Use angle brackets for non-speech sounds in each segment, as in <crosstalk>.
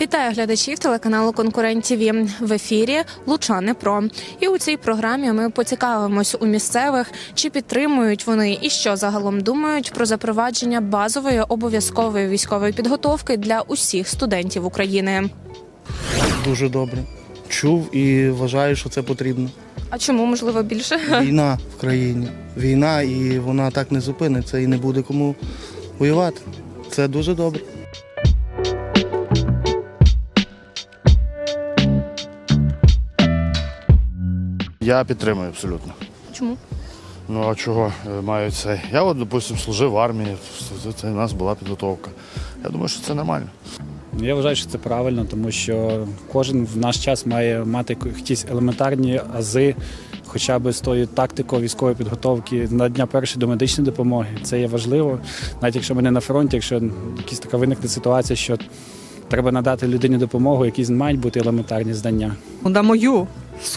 Вітаю глядачів телеканалу Конкурент ТВ. в ефірі Лучани Про. І у цій програмі ми поцікавимось у місцевих, чи підтримують вони і що загалом думають про запровадження базової обов'язкової військової підготовки для усіх студентів України. Дуже добре. Чув і вважаю, що це потрібно. А чому можливо більше? Війна в країні. Війна, і вона так не зупиниться і не буде кому воювати. Це дуже добре. Я підтримую абсолютно. Чому? Ну а чого е, маю це? Я от, допустим, служив в армії, це, це у нас була підготовка. Я думаю, що це нормально. Я вважаю, що це правильно, тому що кожен в наш час має мати якісь елементарні ази, хоча б з тою тактикою військової підготовки на дня першої до медичної допомоги. Це є важливо, навіть якщо ми не на фронті, якщо якась така виникне ситуація, що треба надати людині допомогу, якісь мають бути елементарні знання. На мою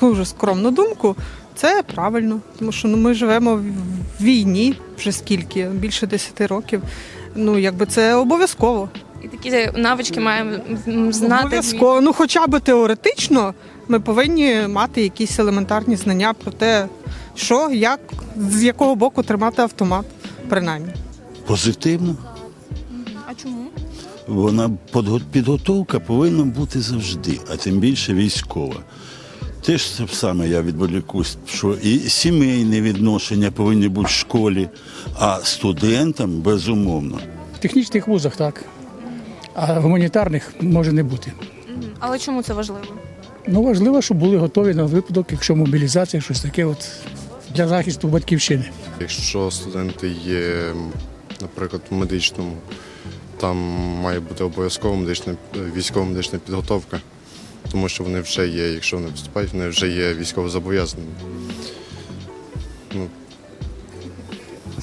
дуже скромну думку, це правильно, тому що ну, ми живемо в війні вже скільки, більше 10 років. Ну, якби це обов'язково. І такі навички маємо знати. Обов'язково. Ну, хоча б теоретично ми повинні мати якісь елементарні знання про те, що, як, з якого боку тримати автомат, принаймні. Позитивно. А чому? Вона підготовка повинна бути завжди, а тим більше військова. Теж це саме я відволікусь, що і сімейні відношення повинні бути в школі, а студентам безумовно. В технічних вузах так, а гуманітарних може не бути. Але чому це важливо? Ну важливо, щоб були готові на випадок, якщо мобілізація, щось таке, от для захисту батьківщини. Якщо студенти є, наприклад, в медичному, там має бути обов'язкова медична військова медична підготовка, тому що вони вже є, якщо вони вступають, вони вже є військово зобов'язаними. Ну,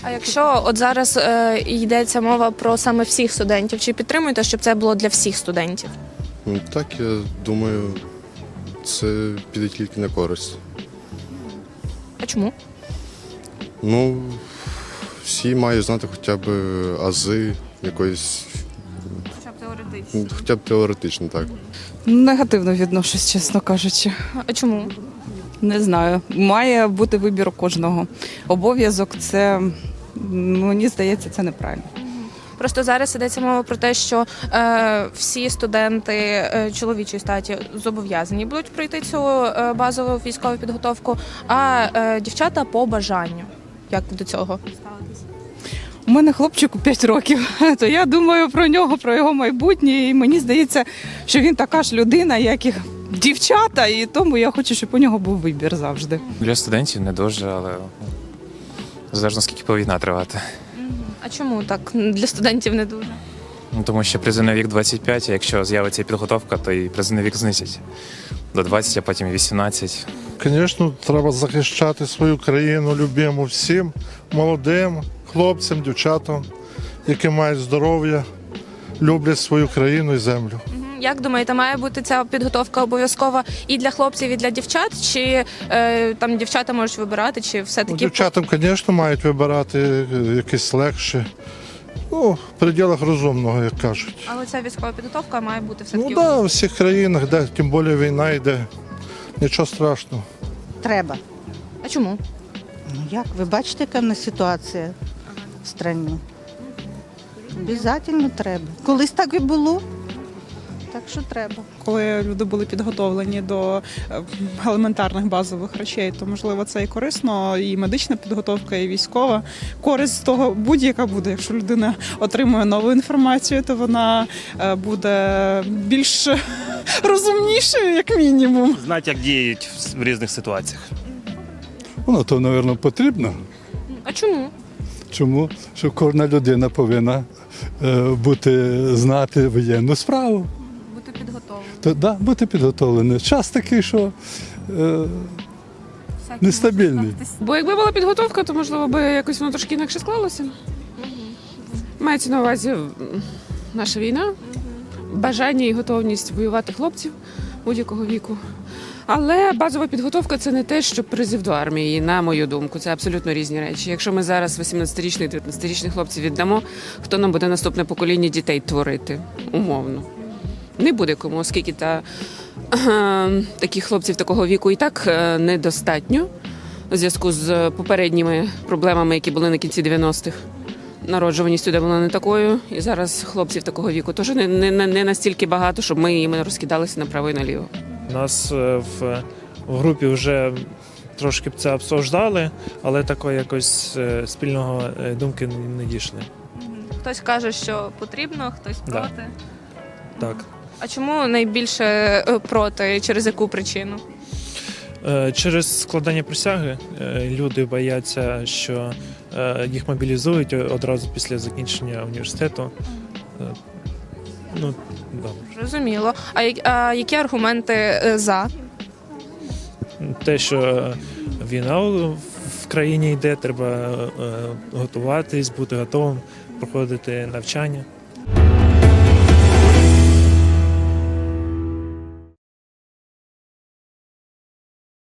А якщо от зараз е, йдеться мова про саме всіх студентів, чи підтримуєте, щоб це було для всіх студентів? ну, так, я думаю, це піде тільки на користь. А чому? Ну, всі мають знати хоча б ази якоїсь, теоретично. хоча б теоретично, так. Негативно відношусь, чесно кажучи. А чому? Не знаю. Має бути вибір у кожного. Обов'язок це мені здається, це неправильно. Просто зараз йдеться мова про те, що е, всі студенти е, чоловічої статі зобов'язані будуть пройти цю е, базову військову підготовку, а е, дівчата по бажанню. Як до цього ставитися? У мене хлопчику 5 років, <laughs> то я думаю про нього, про його майбутнє. І мені здається, що він така ж людина, як і дівчата, і тому я хочу, щоб у нього був вибір завжди. Для студентів не дуже, але залежно скільки буде тривати. А чому так для студентів не дуже? Ну, тому що призовний вік 25, а якщо з'явиться підготовка, то і призовний вік знизять до 20, а потім і 18. Звісно, треба захищати свою країну любиму всім молодим хлопцям, дівчатам, які мають здоров'я, люблять свою країну і землю. Як думаєте, має бути ця підготовка обов'язкова і для хлопців, і для дівчат? Чи е, там дівчата можуть вибирати, чи все Ну, таки дівчатам, звісно, мають вибирати е, якесь легше. Ну, в пределах розумного, як кажуть. але ця військова підготовка має бути все Ну так, да, в всіх країнах, де тим більше війна йде, нічого страшного. Треба. А чому? Ну як? Ви бачите, яка в нас ситуація в країні? Обязательно треба. Колись так і було. Так що треба. Коли люди були підготовлені до е, елементарних базових речей, то можливо це і корисно, і медична підготовка, і військова. Користь з того будь-яка буде. Якщо людина отримує нову інформацію, то вона е, буде більш <laughs> розумнішою, як мінімум. Знати, як діють в різних ситуаціях. Воно то, мабуть, потрібно. А чому? Чому? Що кожна людина повинна е, бути знати воєнну справу. Бути підготовленим. То, да, бути підготовлений. Час такий, що е, нестабільний. Бо якби була підготовка, то можливо би якось воно трошки інакше склалося. Мається на увазі наша війна, бажання і готовність воювати хлопців будь-якого віку. Але базова підготовка це не те, що призив до армії, на мою думку. Це абсолютно різні речі. Якщо ми зараз 18-річних, 19-річних хлопців віддамо, хто нам буде наступне покоління дітей творити? Умовно. не буде кому, оскільки та, е, таких хлопців такого віку і так е, недостатньо у зв'язку з попередніми проблемами, які були на кінці 90-х. Народжуваність туди була не такою, і зараз хлопців такого віку теж не, не, не настільки багато, щоб ми їм розкидалися направо і наліво. У нас е, в, групі вже трошки б це обсуждали, але такої якось е, спільного е, думки не- дійшли. Хтось каже, що потрібно, хтось Да. проти. Так. А чому найбільше проти? Через яку причину? Через складання присяги люди бояться, що їх мобілізують одразу після закінчення університету. Е, Ну, да. Зрозуміло. А, я- а які аргументи е, за? Те, що війна в країні йде, треба е, готуватись, бути готовим, проходити навчання.